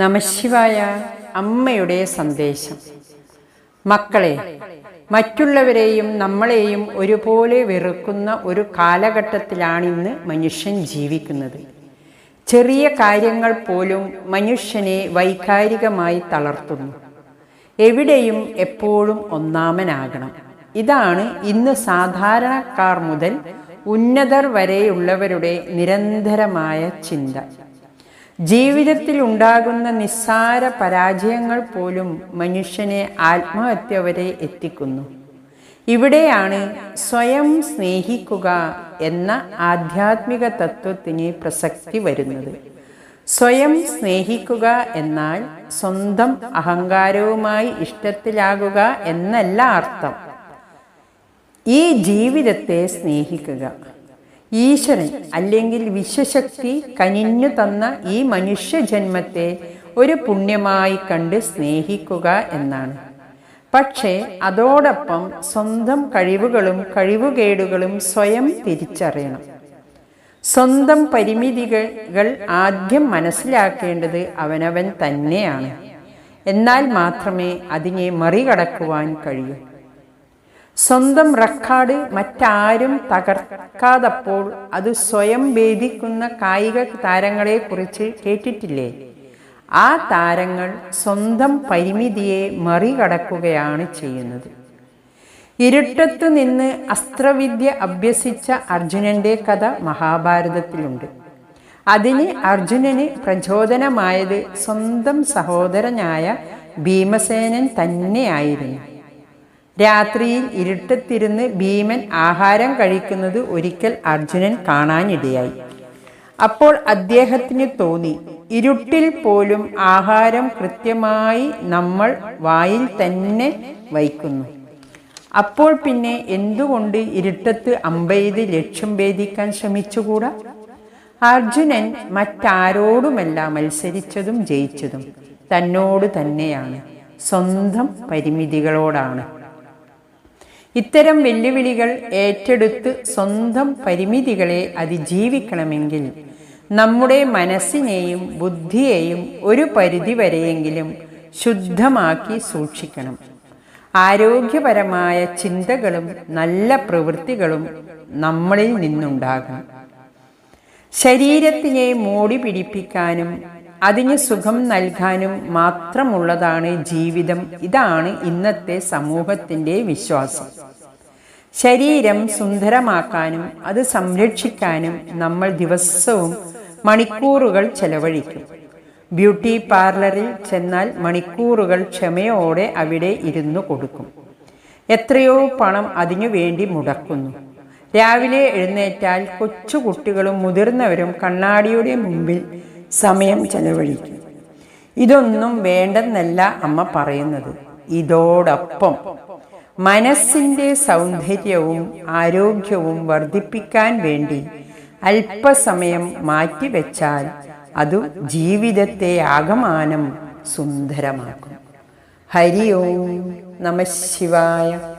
നമശിവായ അമ്മയുടെ സന്ദേശം. മക്കളെ മറ്റുള്ളവരെയും നമ്മളെയും ഒരുപോലെ വെറുക്കുന്ന ഒരു കാലഘട്ടത്തിലാണിന്ന് മനുഷ്യൻ ജീവിക്കുന്നത്. ചെറിയ കാര്യങ്ങൾ പോലും മനുഷ്യനെ വൈകാരികമായി തളർത്തുന്നു. എവിടെയും എപ്പോഴും ഒന്നാമനാകണം. ഇതാണ് ഇന്ന് സാധാരണക്കാർ മുതൽ ഉന്നതർ വരെയുള്ളവരുടെ നിരന്തരമായ ചിന്ത. ജീവിതത്തിൽ ഉണ്ടാകുന്ന നിസ്സാര പരാജയങ്ങൾ പോലും മനുഷ്യനെ ആത്മഹത്യ വരെ എത്തിക്കുന്നു. ഇവിടെയാണ് സ്വയം സ്നേഹിക്കുക എന്ന ആധ്യാത്മിക തത്വത്തിന് പ്രസക്തി വരുന്നത്. സ്വയം സ്നേഹിക്കുക എന്നാൽ സ്വന്തം അഹങ്കാരവുമായി ഇഷ്ടത്തിലാകുക എന്നല്ല അർത്ഥം. ഈ ജീവിതത്തെ സ്നേഹിക്കുക. ഈശ്വരൻ അല്ലെങ്കിൽ വിശ്വശക്തി കനിഞ്ഞു തന്ന ഈ മനുഷ്യ ജന്മത്തെ ഒരു പുണ്യമായി കണ്ട് സ്നേഹിക്കുക എന്നാണ്. പക്ഷേ അതോടൊപ്പം സ്വന്തം കഴിവുകളും കഴിവുകേടുകളും സ്വയം തിരിച്ചറിയണം. സ്വന്തം പരിമിതികൾ ആദ്യം മനസ്സിലാക്കേണ്ടത് അവനവൻ തന്നെയാണ്. എന്നാൽ മാത്രമേ അതിനെ മറികടക്കുവാൻ കഴിയൂ. സ്വന്തം റെക്കോർഡ് മറ്റാരും തകർക്കാതപ്പോൾ അത് സ്വയം ഭേദിക്കുന്ന കായിക താരങ്ങളെക്കുറിച്ച് കേട്ടിട്ടില്ലേ? ആ താരങ്ങൾ സ്വന്തം പരിമിതിയെ മറികടക്കുകയാണ് ചെയ്യുന്നത്. ഇരുട്ടത്ത് നിന്ന് അസ്ത്രവിദ്യ അഭ്യസിച്ച അർജുനന്റെ കഥ മഹാഭാരതത്തിലുണ്ട്. അതിന് അർജുനന് പ്രചോദനമായത് സ്വന്തം സഹോദരനായ ഭീമസേനൻ തന്നെയായിരുന്നു. രാത്രിയിൽ ഇരുട്ടത്തിരുന്ന് ഭീമൻ ആഹാരം കഴിക്കുന്നത് ഒരിക്കൽ അർജുനൻ കാണാനിടയായി. അപ്പോൾ അദ്ദേഹത്തിന് തോന്നി ഇരുട്ടിൽ പോലും ആഹാരം കൃത്യമായി നമ്മൾ വായിൽ തന്നെ വയ്ക്കുന്നു. അപ്പോൾ പിന്നെ എന്തുകൊണ്ട് ഇരുട്ടത്ത് അമ്പെയ്ത് ലക്ഷ്യം ഭേദിക്കാൻ ശ്രമിച്ചുകൂടാ? അർജുനൻ മറ്റാരോടുമല്ല മത്സരിച്ചതും ജയിച്ചതും തന്നോട് തന്നെയാണ് സ്വന്തം പരിമിതികളോടാണ്. ഇത്തരം വെല്ലുവിളികൾ ഏറ്റെടുത്ത് സ്വന്തം പരിമിതികളെ അതിജീവിക്കണമെങ്കിൽ നമ്മുടെ മനസ്സിനെയും ബുദ്ധിയെയും ഒരു പരിധിവരെയെങ്കിലും ശുദ്ധമാക്കി സൂക്ഷിക്കണം. ആരോഗ്യപരമായ ചിന്തകളും നല്ല പ്രവൃത്തികളും നമ്മളിൽ നിന്നുണ്ടാകണം ശരീരത്തിനെ മൂടി പിടിപ്പിക്കാനും അതിന് സുഖം നൽകാനും മാത്രമുള്ളതാണ് ജീവിതം. ഇതാണ് ഇന്നത്തെ സമൂഹത്തിന്റെ വിശ്വാസം. ശരീരം സുന്ദരമാക്കാനും അത് സംരക്ഷിക്കാനും നമ്മൾ ദിവസവും മണിക്കൂറുകൾ ചെലവഴിക്കും. ബ്യൂട്ടി പാർലറിൽ ചെന്നാൽ മണിക്കൂറുകൾ ക്ഷമയോടെ അവിടെ ഇരുന്നു കൊടുക്കും. എത്രയോ പണം അതിനു വേണ്ടി മുടക്കുന്നു. രാവിലെ എഴുന്നേറ്റാൽ കൊച്ചുകുട്ടികളും മുതിർന്നവരും കണ്ണാടിയുടെ മുമ്പിൽ സമയം ചെലവഴിക്കും. ഇതൊന്നും വേണ്ടെന്നല്ല അമ്മ പറയുന്നത്. ഇതോടൊപ്പം മനസ്സിന്റെ സൗന്ദര്യവും ആരോഗ്യവും വർദ്ധിപ്പിക്കാൻ വേണ്ടി അല്പസമയം മാറ്റിവെച്ചാൽ അത് ജീവിതത്തെ ആകമാനം സുന്ദരമാക്കും. ഹരി ഓം നമ ശിവായ.